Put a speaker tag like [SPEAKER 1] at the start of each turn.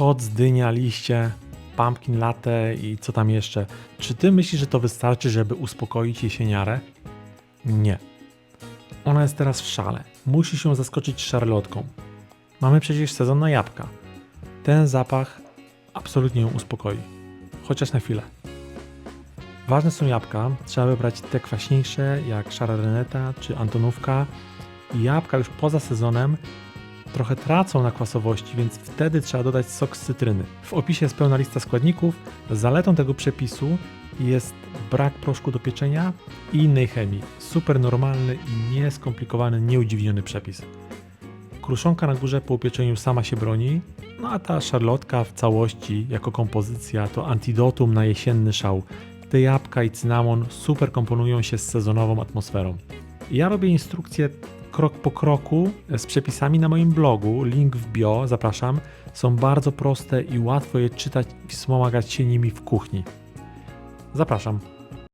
[SPEAKER 1] koc, dynia, liście, pumpkin latte i co tam jeszcze. Czy ty myślisz, że to wystarczy, żeby uspokoić jesieniarę? Nie. Ona jest teraz w szale. Musi się zaskoczyć szarlotką. Mamy przecież sezon na jabłka. Ten zapach absolutnie ją uspokoi. Chociaż na chwilę. Ważne są jabłka. Trzeba wybrać te kwaśniejsze, jak szara reneta czy antonówka. Jabłka już poza sezonem trochę tracą na kwasowości, więc wtedy trzeba dodać sok z cytryny. W opisie jest pełna lista składników. Zaletą tego przepisu jest brak proszku do pieczenia i innej chemii. Super normalny i nieskomplikowany, nieudziwniony przepis. Kruszonka na górze po upieczeniu sama się broni, no a ta szarlotka w całości jako kompozycja to antidotum na jesienny szał. Te jabłka i cynamon super komponują się z sezonową atmosferą. Ja robię instrukcję krok po kroku z przepisami na moim blogu. Link w bio, zapraszam. Są bardzo proste i łatwo je czytać i wspomagać się nimi w kuchni. Zapraszam.